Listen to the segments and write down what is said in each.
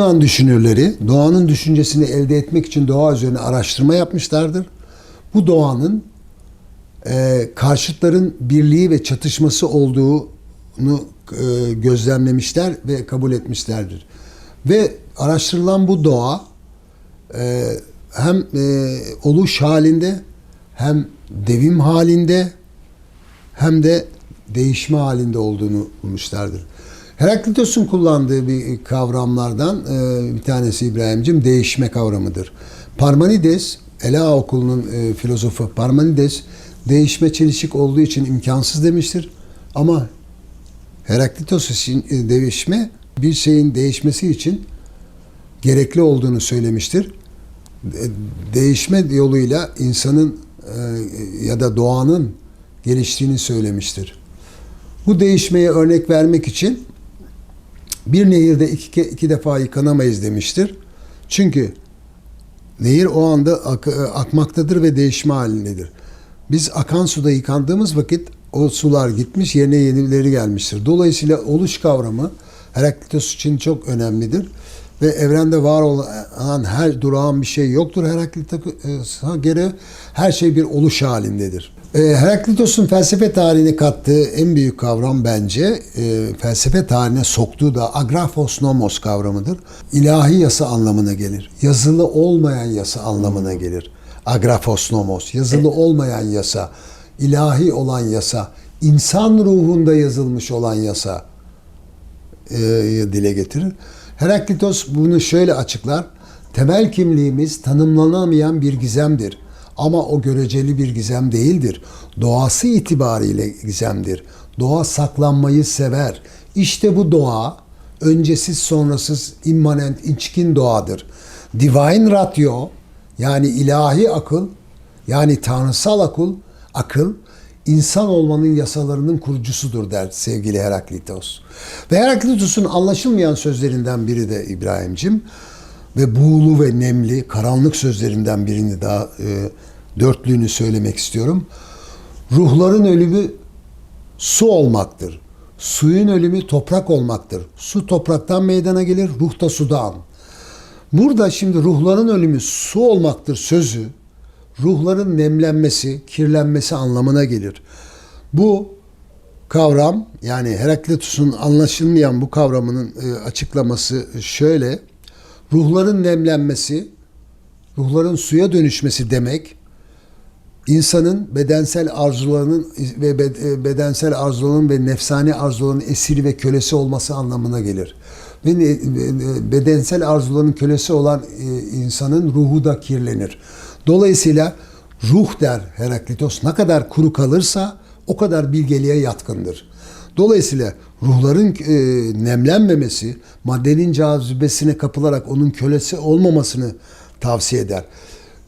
Yunan düşünürleri doğanın düşüncesini elde etmek için doğa üzerine araştırma yapmışlardır. Bu doğanın e, karşıtların birliği ve çatışması olduğunu e, gözlemlemişler ve kabul etmişlerdir. Ve araştırılan bu doğa e, hem e, oluş halinde hem devim halinde hem de değişme halinde olduğunu bulmuşlardır. Heraklitos'un kullandığı bir kavramlardan e, bir tanesi İbrahim'cim değişme kavramıdır. Parmenides, Ela okulunun e, filozofu Parmenides değişme çelişik olduğu için imkansız demiştir. Ama Heraklitos için e, değişme bir şeyin değişmesi için gerekli olduğunu söylemiştir. Değişme yoluyla insanın ya da doğanın geliştiğini söylemiştir. Bu değişmeye örnek vermek için bir nehirde iki, iki defa yıkanamayız demiştir. Çünkü nehir o anda ak- akmaktadır ve değişme halindedir. Biz akan suda yıkandığımız vakit o sular gitmiş yerine yenileri gelmiştir. Dolayısıyla oluş kavramı Heraklitos için çok önemlidir. Ve evrende var olan her durağan bir şey yoktur Heraklitos'a göre. Her şey bir oluş halindedir. E, Heraklitos'un felsefe tarihine kattığı en büyük kavram bence e, felsefe tarihine soktuğu da agrafos nomos kavramıdır. İlahi yasa anlamına gelir. Yazılı olmayan yasa anlamına gelir. Agrafos nomos, yazılı olmayan yasa, ilahi olan yasa, insan ruhunda yazılmış olan yasa e, dile getirir. Heraklitos bunu şöyle açıklar. Temel kimliğimiz tanımlanamayan bir gizemdir. Ama o göreceli bir gizem değildir. Doğası itibariyle gizemdir. Doğa saklanmayı sever. İşte bu doğa öncesiz sonrasız immanent içkin doğadır. Divine ratio yani ilahi akıl yani tanrısal akıl akıl insan olmanın yasalarının kurucusudur der sevgili Heraklitos. Ve Heraklitos'un anlaşılmayan sözlerinden biri de İbrahim'cim ve buğulu ve nemli karanlık sözlerinden birini daha e, dörtlüğünü söylemek istiyorum. Ruhların ölümü su olmaktır. Suyun ölümü toprak olmaktır. Su topraktan meydana gelir, ruh da sudan. Burada şimdi ruhların ölümü su olmaktır sözü ruhların nemlenmesi, kirlenmesi anlamına gelir. Bu kavram yani Heraklitos'un anlaşılmayan bu kavramının e, açıklaması şöyle. Ruhların nemlenmesi, ruhların suya dönüşmesi demek insanın bedensel arzularının ve e, bedensel arzuların ve nefsani arzuların esiri ve kölesi olması anlamına gelir. Ve bedensel arzuların kölesi olan e, insanın ruhu da kirlenir. Dolayısıyla ruh der Heraklitos ne kadar kuru kalırsa o kadar bilgeliğe yatkındır. Dolayısıyla ruhların e, nemlenmemesi, maddenin cazibesine kapılarak onun kölesi olmamasını tavsiye eder.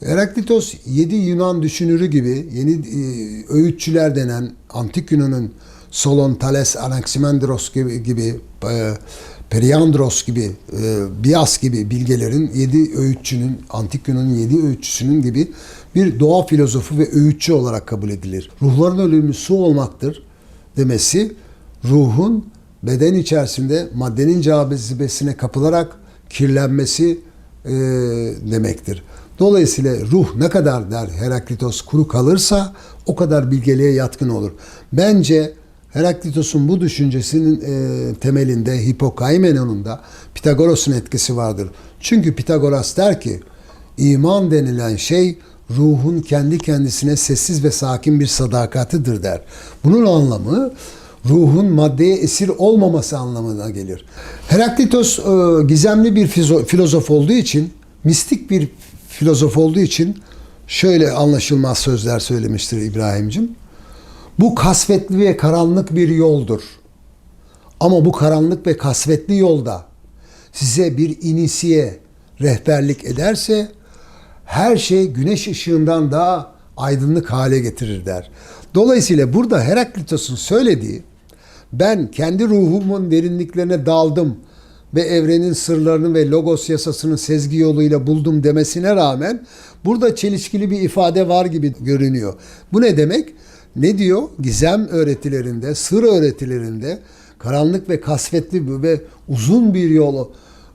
Heraklitos yedi Yunan düşünürü gibi yeni e, öğütçüler denen antik Yunan'ın Solon, Thales, Anaximandros gibi, gibi e, Periandros gibi, e, Bias gibi bilgelerin yedi öğütçünün, antik Yunan'ın yedi öğütçüsünün gibi bir doğa filozofu ve öğütçü olarak kabul edilir. Ruhların ölümü su olmaktır demesi, ruhun beden içerisinde maddenin cazibesine kapılarak kirlenmesi e, demektir. Dolayısıyla ruh ne kadar der Heraklitos kuru kalırsa o kadar bilgeliğe yatkın olur. Bence Heraklitos'un bu düşüncesinin e, temelinde Hipokaimenon'un da Pitagoras'ın etkisi vardır. Çünkü Pitagoras der ki iman denilen şey ruhun kendi kendisine sessiz ve sakin bir sadakatidir der. Bunun anlamı ruhun maddeye esir olmaması anlamına gelir. Heraklitos e, gizemli bir filozof olduğu için, mistik bir filozof olduğu için şöyle anlaşılmaz sözler söylemiştir İbrahim'cim. Bu kasvetli ve karanlık bir yoldur. Ama bu karanlık ve kasvetli yolda size bir inisiye rehberlik ederse her şey güneş ışığından daha aydınlık hale getirir der. Dolayısıyla burada Heraklitos'un söylediği ben kendi ruhumun derinliklerine daldım ve evrenin sırlarını ve logos yasasını sezgi yoluyla buldum demesine rağmen burada çelişkili bir ifade var gibi görünüyor. Bu ne demek? Ne diyor? Gizem öğretilerinde, sır öğretilerinde karanlık ve kasvetli ve uzun bir yolu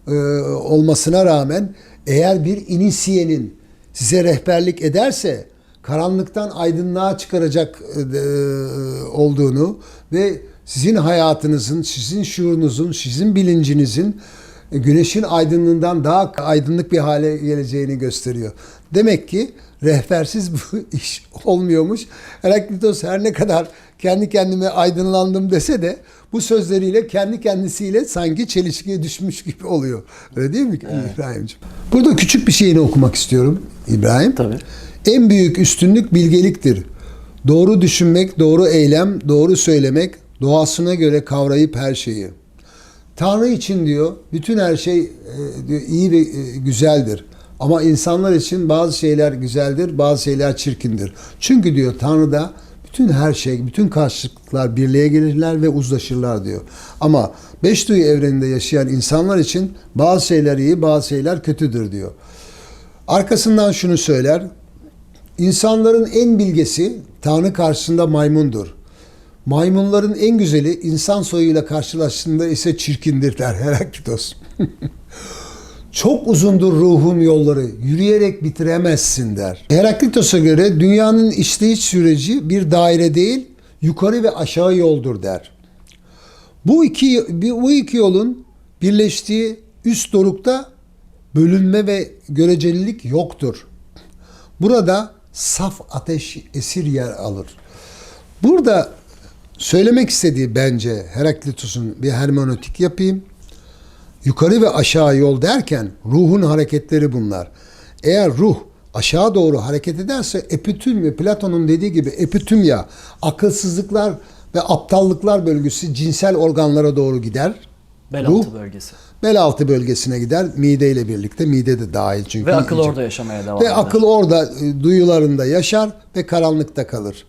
e, olmasına rağmen eğer bir inisiyenin size rehberlik ederse karanlıktan aydınlığa çıkaracak e, olduğunu ve sizin hayatınızın, sizin şuurunuzun, sizin bilincinizin e, güneşin aydınlığından daha aydınlık bir hale geleceğini gösteriyor. Demek ki rehbersiz bu iş olmuyormuş. Heraklitos her ne kadar kendi kendime aydınlandım dese de bu sözleriyle kendi kendisiyle sanki çelişkiye düşmüş gibi oluyor. Öyle değil mi İbrahim'ciğim? Burada küçük bir şeyini okumak istiyorum İbrahim. Tabii. En büyük üstünlük bilgeliktir. Doğru düşünmek, doğru eylem, doğru söylemek, doğasına göre kavrayıp her şeyi. Tanrı için diyor bütün her şey e, diyor, iyi ve e, güzeldir. Ama insanlar için bazı şeyler güzeldir, bazı şeyler çirkindir. Çünkü diyor Tanrı'da bütün her şey, bütün karşılıklar birliğe gelirler ve uzlaşırlar diyor. Ama beş duyu evreninde yaşayan insanlar için bazı şeyler iyi, bazı şeyler kötüdür diyor. Arkasından şunu söyler. İnsanların en bilgesi Tanrı karşısında maymundur. Maymunların en güzeli insan soyuyla karşılaştığında ise çirkindir der Heraklitos. Çok uzundur ruhun yolları, yürüyerek bitiremezsin der. Heraklitos'a göre dünyanın işleyiş süreci bir daire değil, yukarı ve aşağı yoldur der. Bu iki, bu iki yolun birleştiği üst dorukta bölünme ve görecelilik yoktur. Burada saf ateş esir yer alır. Burada söylemek istediği bence Heraklitos'un bir hermenötik yapayım. Yukarı ve aşağı yol derken ruhun hareketleri bunlar. Eğer ruh aşağı doğru hareket ederse epitümya, Platon'un dediği gibi epitümya, akılsızlıklar ve aptallıklar bölgesi cinsel organlara doğru gider. Bel altı bölgesi. bel altı bölgesine gider. Mide ile birlikte. Mide de dahil çünkü. Ve akıl iyice. orada yaşamaya devam Ve eder. akıl orada e, duyularında yaşar ve karanlıkta kalır.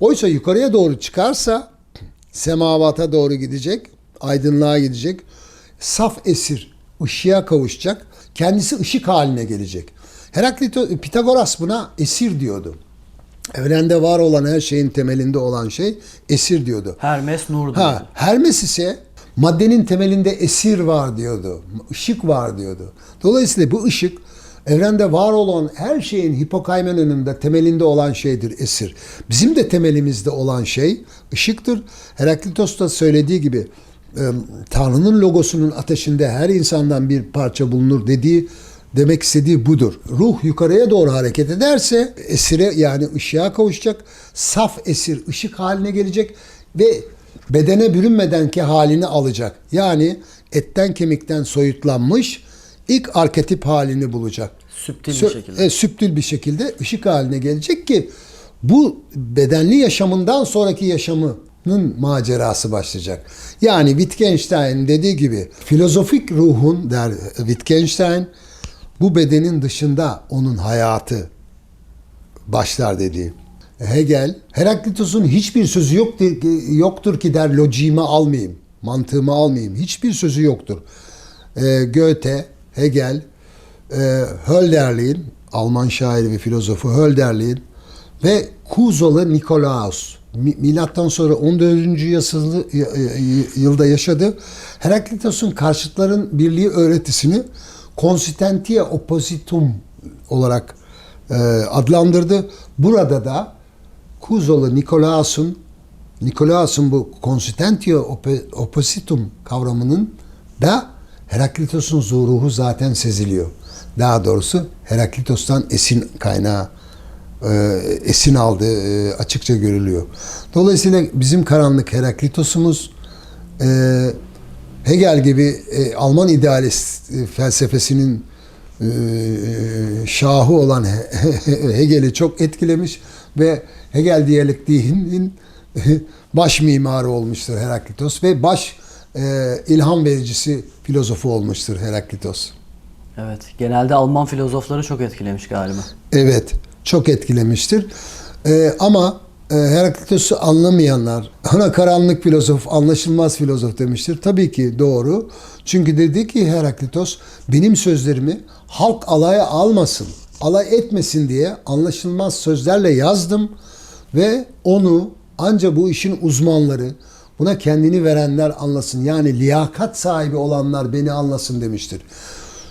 Oysa yukarıya doğru çıkarsa semavata doğru gidecek, aydınlığa gidecek. Saf esir, ışığa kavuşacak. Kendisi ışık haline gelecek. Heraklito, Pitagoras buna esir diyordu. Evrende var olan her şeyin temelinde olan şey esir diyordu. Hermes nur diyordu. Ha, Hermes ise maddenin temelinde esir var diyordu. Işık var diyordu. Dolayısıyla bu ışık evrende var olan her şeyin hipokaymen önünde temelinde olan şeydir esir. Bizim de temelimizde olan şey ışıktır. Heraklitos da söylediği gibi Tanrı'nın logosunun ateşinde her insandan bir parça bulunur dediği demek istediği budur. Ruh yukarıya doğru hareket ederse esire yani ışığa kavuşacak. Saf esir ışık haline gelecek ve bedene bürünmedenki halini alacak. Yani etten kemikten soyutlanmış ilk arketip halini bulacak. Süptil bir şekilde. e, süptil bir şekilde ışık haline gelecek ki bu bedenli yaşamından sonraki yaşamının macerası başlayacak. Yani Wittgenstein dediği gibi filozofik ruhun der Wittgenstein bu bedenin dışında onun hayatı başlar dediği. Hegel, Heraklitos'un hiçbir sözü yoktur, yoktur ki der lojiğimi almayayım, mantığımı almayayım. Hiçbir sözü yoktur. Ee, Goethe, Hegel, e, Hölderlin, Alman şairi ve filozofu Hölderlin ve Kuzalı Nikolaus, mi- milattan sonra 14. yasılı, yılda yaşadı. Heraklitos'un karşıtların birliği öğretisini Consistentia Oppositum olarak e, adlandırdı. Burada da Kuzalı Nikolaus'un Nikolaus'un bu Consistentio Oppo- Oppositum kavramının da Heraklitos'un zuruhu zaten seziliyor. Daha doğrusu Heraklitos'tan esin kaynağı e, esin aldığı e, açıkça görülüyor. Dolayısıyla bizim karanlık Heraklitos'umuz e, Hegel gibi Alman idealist felsefesinin şahı olan He- Hegel'i çok etkilemiş ve Hegel diyalektiğinin baş mimarı olmuştur Heraklitos ve baş ilham vericisi filozofu olmuştur Heraklitos. Evet. Genelde Alman filozofları çok etkilemiş galiba. Evet, çok etkilemiştir. Ee, ama e, Heraklitos'u anlamayanlar, ona karanlık filozof, anlaşılmaz filozof demiştir. Tabii ki doğru. Çünkü dedi ki Heraklitos, benim sözlerimi halk alaya almasın, alay etmesin diye anlaşılmaz sözlerle yazdım ve onu ancak bu işin uzmanları, Buna kendini verenler anlasın. Yani liyakat sahibi olanlar beni anlasın demiştir.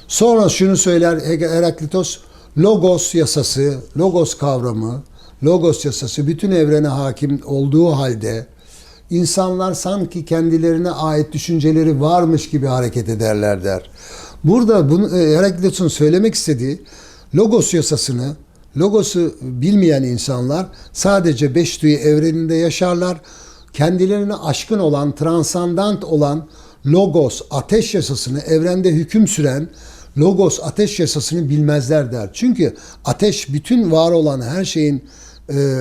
Sonra şunu söyler Heraklitos, logos yasası, logos kavramı, logos yasası bütün evrene hakim olduğu halde insanlar sanki kendilerine ait düşünceleri varmış gibi hareket ederler der. Burada bunu e, Heraklitos'un söylemek istediği logos yasasını, logosu bilmeyen insanlar sadece beş duyu evreninde yaşarlar. Kendilerine aşkın olan, transandant olan logos, ateş yasasını evrende hüküm süren logos, ateş yasasını bilmezler der. Çünkü ateş bütün var olan her şeyin e,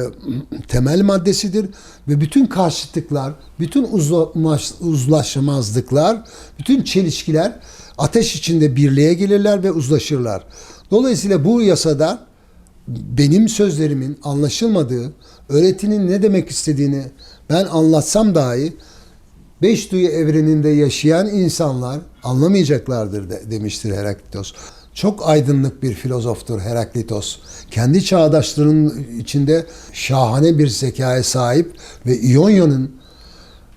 temel maddesidir ve bütün karşıtlıklar, bütün uzlaş, uzlaşmazlıklar, bütün çelişkiler ateş içinde birliğe gelirler ve uzlaşırlar. Dolayısıyla bu yasada benim sözlerimin anlaşılmadığı, öğretinin ne demek istediğini ben anlatsam dahi beş duyu evreninde yaşayan insanlar anlamayacaklardır de, demiştir Heraklitos. Çok aydınlık bir filozoftur Heraklitos. Kendi çağdaşlarının içinde şahane bir zekaya sahip ve İonya'nın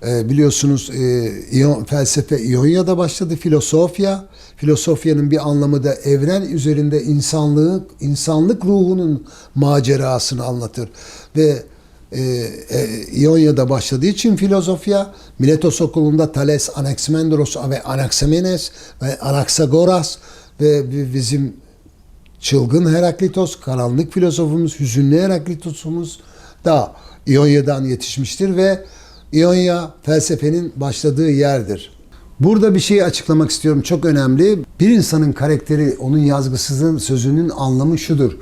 e, biliyorsunuz e, İyon, felsefe İonya'da başladı. Filosofya, filosofyanın bir anlamı da evren üzerinde insanlık, insanlık ruhunun macerasını anlatır. Ve e, e, İonya'da başladığı için filozofya, Miletos okulunda Thales, Anaximandros ve Anaximenes ve Anaxagoras ve bizim çılgın Heraklitos, karanlık filozofumuz, hüzünlü Heraklitosumuz da İonya'dan yetişmiştir ve İonya felsefenin başladığı yerdir. Burada bir şey açıklamak istiyorum çok önemli. Bir insanın karakteri, onun yazgısının sözünün anlamı şudur.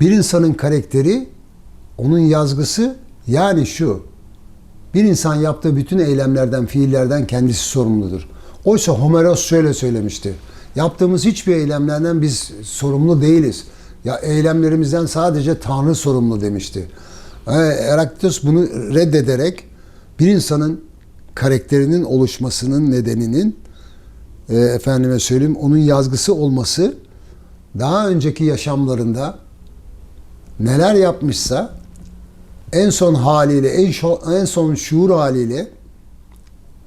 Bir insanın karakteri, onun yazgısı yani şu. Bir insan yaptığı bütün eylemlerden, fiillerden kendisi sorumludur. Oysa Homeros şöyle söylemişti. Yaptığımız hiçbir eylemlerden biz sorumlu değiliz. Ya eylemlerimizden sadece Tanrı sorumlu demişti. Heraklitos bunu reddederek bir insanın karakterinin oluşmasının nedeninin e, efendime söyleyeyim onun yazgısı olması daha önceki yaşamlarında neler yapmışsa en son haliyle en, en son şuur haliyle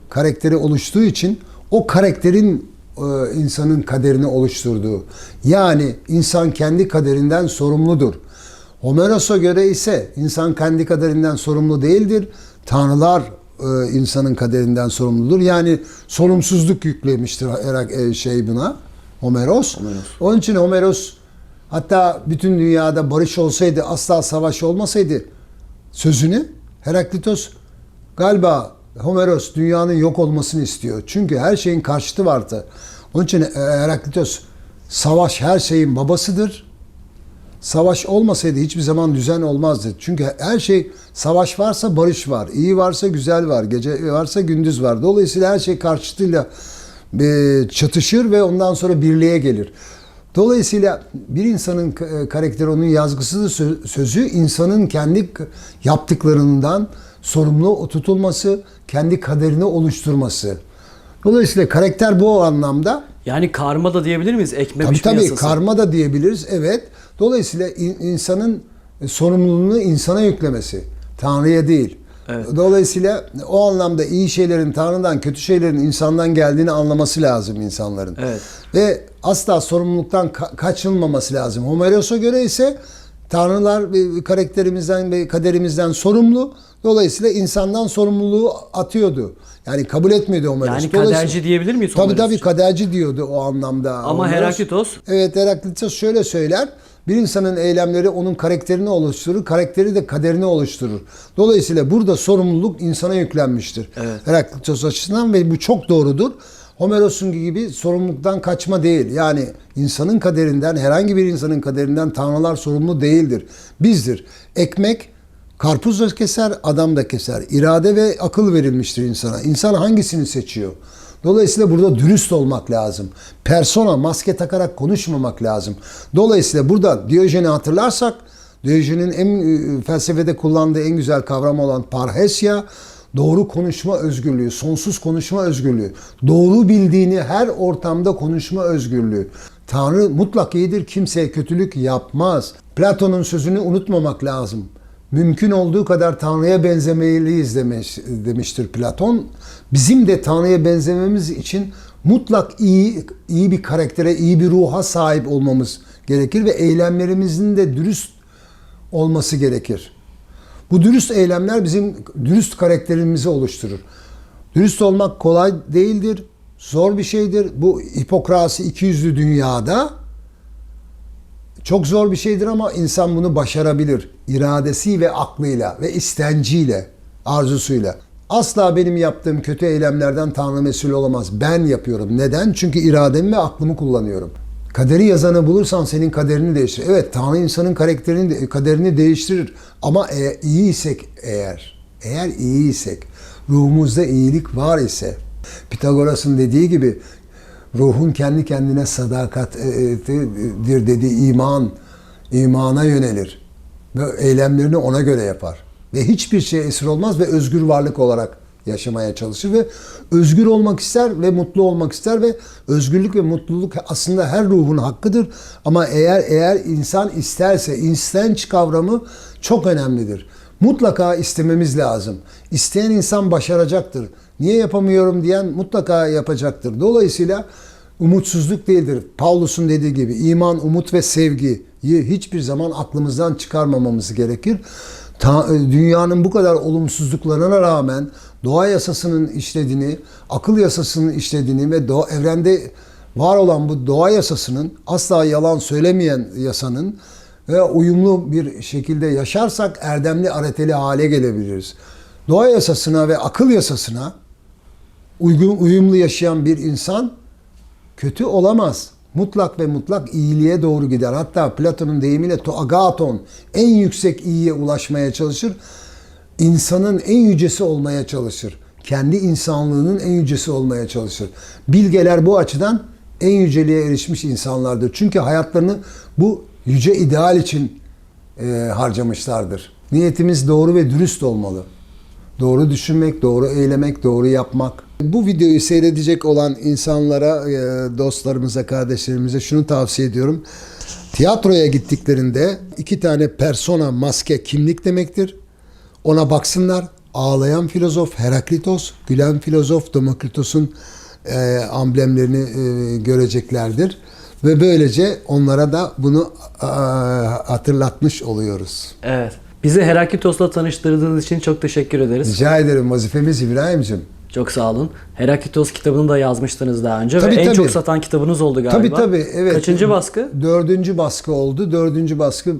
karakteri oluştuğu için o karakterin e, insanın kaderini oluşturduğu. Yani insan kendi kaderinden sorumludur. Homeros'a göre ise insan kendi kaderinden sorumlu değildir. Tanrılar e, insanın kaderinden sorumludur. Yani sorumsuzluk yüklemiştir e, şey buna Homeros. Homeros. Onun için Homeros hatta bütün dünyada barış olsaydı, asla savaş olmasaydı sözünü Heraklitos galiba Homeros dünyanın yok olmasını istiyor. Çünkü her şeyin karşıtı vardı. Onun için Heraklitos savaş her şeyin babasıdır. Savaş olmasaydı hiçbir zaman düzen olmazdı. Çünkü her şey savaş varsa barış var. iyi varsa güzel var. Gece varsa gündüz var. Dolayısıyla her şey karşıtıyla e, çatışır ve ondan sonra birliğe gelir. Dolayısıyla bir insanın karakteri onun yazgısı sözü insanın kendi yaptıklarından sorumlu tutulması, kendi kaderini oluşturması. Dolayısıyla karakter bu anlamda. Yani karma da diyebilir miyiz? Ekme tabii tabii yasası. karma da diyebiliriz. Evet. Dolayısıyla insanın sorumluluğunu insana yüklemesi. Tanrı'ya değil. Evet. Dolayısıyla o anlamda iyi şeylerin Tanrı'dan, kötü şeylerin insandan geldiğini anlaması lazım insanların. Evet. Ve asla sorumluluktan ka- kaçınmaması lazım. Homeros'a göre ise Tanrılar karakterimizden ve kaderimizden sorumlu. Dolayısıyla insandan sorumluluğu atıyordu. Yani kabul etmiyordu Homeros. Yani kaderci diyebilir miyiz Tabii tabii için? kaderci diyordu o anlamda. Ama Homeros. Heraklitos Evet Heraklitos şöyle söyler. Bir insanın eylemleri onun karakterini oluşturur. Karakteri de kaderini oluşturur. Dolayısıyla burada sorumluluk insana yüklenmiştir. Evet. Heraklitos açısından ve bu çok doğrudur. Homeros'un gibi sorumluluktan kaçma değil. Yani insanın kaderinden, herhangi bir insanın kaderinden tanrılar sorumlu değildir. Bizdir. Ekmek karpuz da keser, adam da keser. İrade ve akıl verilmiştir insana. İnsan hangisini seçiyor? Dolayısıyla burada dürüst olmak lazım. Persona, maske takarak konuşmamak lazım. Dolayısıyla burada Diyojen'i hatırlarsak, Diyojen'in en e, felsefede kullandığı en güzel kavram olan parhesya, doğru konuşma özgürlüğü, sonsuz konuşma özgürlüğü, doğru bildiğini her ortamda konuşma özgürlüğü. Tanrı mutlak iyidir, kimseye kötülük yapmaz. Platon'un sözünü unutmamak lazım. mümkün olduğu kadar Tanrı'ya benzemeliyiz demiş, demiştir Platon. Bizim de Tanrı'ya benzememiz için mutlak iyi iyi bir karaktere, iyi bir ruha sahip olmamız gerekir ve eylemlerimizin de dürüst olması gerekir. Bu dürüst eylemler bizim dürüst karakterimizi oluşturur. Dürüst olmak kolay değildir, zor bir şeydir. Bu hipokrasi ikiyüzlü dünyada çok zor bir şeydir ama insan bunu başarabilir. İradesi ve aklıyla ve istenciyle, arzusuyla. Asla benim yaptığım kötü eylemlerden Tanrı mesul olamaz. Ben yapıyorum. Neden? Çünkü irademi ve aklımı kullanıyorum. Kaderi yazanı bulursan senin kaderini değiştirir. Evet Tanrı insanın karakterini, de- kaderini değiştirir. Ama eğer iyi isek eğer, eğer iyi isek, ruhumuzda iyilik var ise, Pitagoras'ın dediği gibi ruhun kendi kendine sadakattir dediği iman, imana yönelir. Ve eylemlerini ona göre yapar. Ve hiçbir şeye esir olmaz ve özgür varlık olarak yaşamaya çalışır ve özgür olmak ister ve mutlu olmak ister ve özgürlük ve mutluluk aslında her ruhun hakkıdır. Ama eğer eğer insan isterse istenç kavramı çok önemlidir. Mutlaka istememiz lazım. İsteyen insan başaracaktır. Niye yapamıyorum diyen mutlaka yapacaktır. Dolayısıyla umutsuzluk değildir. Paulus'un dediği gibi iman, umut ve sevgiyi hiçbir zaman aklımızdan çıkarmamamız gerekir. Ta- dünyanın bu kadar olumsuzluklarına rağmen doğa yasasının işlediğini, akıl yasasının işlediğini ve doğa, evrende var olan bu doğa yasasının asla yalan söylemeyen yasanın ve uyumlu bir şekilde yaşarsak erdemli areteli hale gelebiliriz. Doğa yasasına ve akıl yasasına uygun, uyumlu yaşayan bir insan kötü olamaz. Mutlak ve mutlak iyiliğe doğru gider. Hatta Platon'un deyimiyle to agaton en yüksek iyiye ulaşmaya çalışır. İnsanın en yücesi olmaya çalışır. Kendi insanlığının en yücesi olmaya çalışır. Bilgeler bu açıdan en yüceliğe erişmiş insanlardır. Çünkü hayatlarını bu yüce ideal için e, harcamışlardır. Niyetimiz doğru ve dürüst olmalı. Doğru düşünmek, doğru eylemek, doğru yapmak. Bu videoyu seyredecek olan insanlara, e, dostlarımıza, kardeşlerimize şunu tavsiye ediyorum. Tiyatroya gittiklerinde iki tane persona, maske, kimlik demektir. Ona baksınlar. Ağlayan filozof Heraklitos, gülen filozof Demokritos'un e, amblemlerini e, göreceklerdir. Ve böylece onlara da bunu e, hatırlatmış oluyoruz. Evet. Bizi Heraklitos'la tanıştırdığınız için çok teşekkür ederiz. Rica ederim vazifemiz İbrahim'cim. Çok sağ olun. Heraklitos kitabını da yazmıştınız daha önce Tabii, ve en tabii. çok satan kitabınız oldu galiba. Tabii tabii. Evet. Kaçıncı baskı? Dördüncü baskı oldu. Dördüncü baskı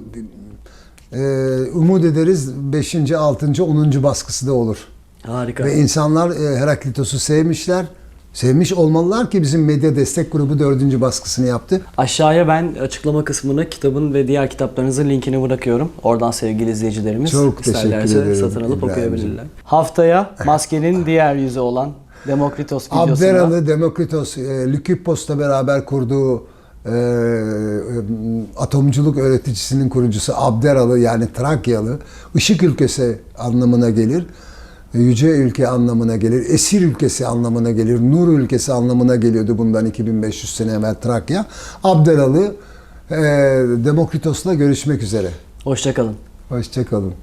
umut ederiz 5. 6. 10. baskısı da olur. Harika. Ve insanlar e, Heraklitos'u sevmişler. Sevmiş olmalılar ki bizim medya destek grubu dördüncü baskısını yaptı. Aşağıya ben açıklama kısmına kitabın ve diğer kitaplarınızın linkini bırakıyorum. Oradan sevgili izleyicilerimiz Çok teşekkür isterlerse ederim satın alıp İbrahim'ciğim. okuyabilirler. Haftaya maskenin diğer yüzü olan Demokritos videosunda Abderalı Demokritos, e, beraber kurduğu e, e, atomculuk öğreticisinin kurucusu Abderalı yani Trakyalı ışık ülkesi anlamına gelir. E, Yüce ülke anlamına gelir. Esir ülkesi anlamına gelir. Nur ülkesi anlamına geliyordu bundan 2500 sene evvel Trakya. Abderalı e, Demokritos'la görüşmek üzere. Hoşçakalın. Hoşçakalın.